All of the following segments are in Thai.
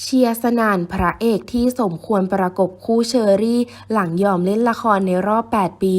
เชียร์สนานพระเอกที่สมควรประกบคู่เชอรี่ หลังยอมเล่นละครในรอบ 8 ปี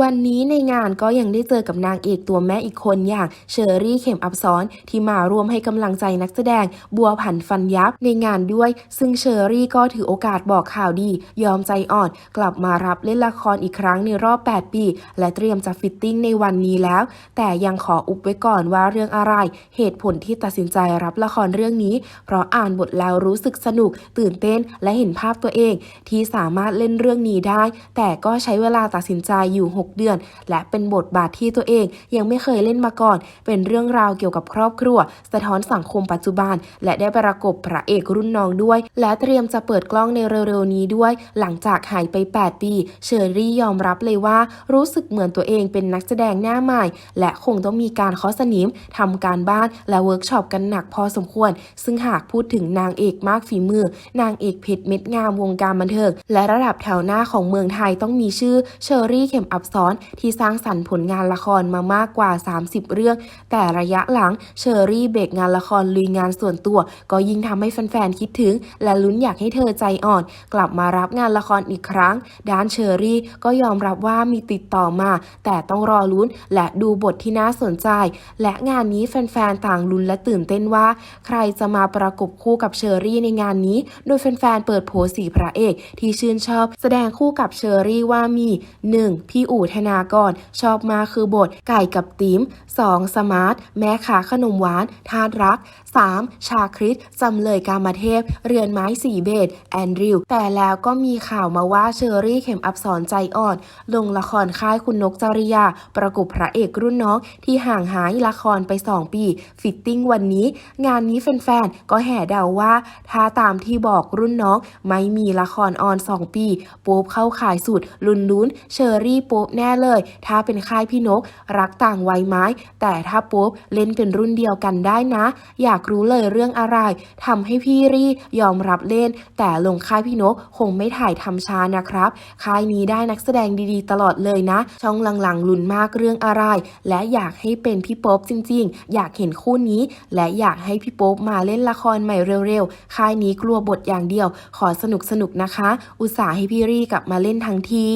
วันนี้ในงานก็ยังได้เจอกับนางเอกตัวแม่อีกคนอย่างเชอรี่เข็มอับซ้อนที่มาร่วมให้กำลังใจนักแสดงบัวผันฟันยับในงานด้วย ซึ่งเชอรี่ก็ถือโอกาสบอกข่าวดี ยอมใจอ่อน กลับมารับเล่นละครอีกครั้งในรอบ 8 ปี และเตรียมจะฟิตติ้งในวันนี้แล้ว แต่ยังขออุบไว้ก่อนว่าเรื่องอะไร เหตุผลที่ตัดสินใจรับละครเรื่องนี้ เพราะอ่านบทแล้วรู้สึกสนุก ตื่นเต้นและเห็นภาพตัวเอง ที่สามารถเล่นเรื่องนี้ได้ แต่ก็ใช้เวลาตัดสินใจอยู่6 เดือน และเป็นบทบาทที่ตัวเองยังไม่เคยเล่นมาก่อน เป็นเรื่องราวเกี่ยวกับครอบครัว สะท้อนสังคมปัจจุบัน และได้ประกบพระเอกรุ่นน้องด้วย และเตรียมจะเปิดกล้องในเร็วๆนี้ด้วย หลังจากหายไป 8 ปี เชอรี่ยอมรับเลยว่า รู้สึกเหมือนตัวเองเป็นนักแสดงหน้าใหม่ และคงต้องมีการคอสนิมทำการบ้านและเวิร์กช็อปกันหนักพอสมควร ซึ่งหากพูดถึงนางเอกมากฝีมือ นางเอกเพชรเม็ดงามวงการบันเทิงและระดับแถวหน้าของเมืองไทยต้องมีชื่อเชอรี่เข็มอับซ้อนที่สร้างสรรค์ผลงานละครมามากกว่า 30 เรื่อง แต่ระยะหลังเชอรี่เบรกงานละครลุยงานส่วนตัว ก็ยิ่งทำให้แฟนๆคิดถึง และลุ้นอยากให้เธอใจอ่อน กลับมารับงานละครอีกครั้ง ด้านเชอรี่ก็ยอมรับว่ามีติดต่อมา แต่ต้องรอลุ้นและดูบทที่น่าสนใจ และงานนี้แฟนๆต่างลุ้นและตื่นเต้นว่า ใครจะมาประกบคู่กับเชอรี่ในงานนี้ โดยแฟนๆเปิดโผสีพระเอกที่ชื่นชอบ แสดงคู่กับเชอรี่ว่ามี 1. พี่อูธนากร ชอบมาคือบท ไก่กับติ๋ม 2. สมาร์ท แม่ขาขนมหวาน ทาดรัก 3. ชาคริสจำเลยกามเทพ เรือนไม้สีเบสแอนดริว แต่แล้วก็มีข่าวมาว่าเชอรี่เข็มอับสอนใจอ่อน ลงละครค่ายคุณนกจริยา ประกบพระเอกรุ่นน้องที่ห่างหายละครไป 2 ปี ฟิตติ้งวันนี้ งานนี้แฟนๆ ก็แห่เดาว่า ถ้าตามที่บอกรุ่นน้อง ไม่มีละครออน 2 ปี โป๊บเข้าขายสุด ลุนลุ้น เชอรี่โป๊บแน่เลย ถ้าเป็นค่ายพี่นก รักต่างวัยไม้ แต่ถ้าโป๊บเล่นเป็นรุ่นเดียวกันได้นะ อยากรู้เลยเรื่องอะไรทำให้พี่รี่ยอมรับเล่น แต่ลงค่ายพี่นกคงไม่ถ่ายทำช้านะครับ ค่ายนี้ได้นักแสดงดีๆ ตลอดเลยนะ ช่องหลังๆลุ้นมากเรื่องอะไร และอยากให้เป็นพี่ป๊อบจริง ๆ อยากเห็นคู่นี้ และอยากให้พี่ป๊อบมาเล่นละครใหม่เร็วๆ ค่ายนี้กลัวบทอย่างเดียว ขอสนุกๆนะคะ อุตส่าห์ให้พี่รี่กลับมาเล่นทั้งที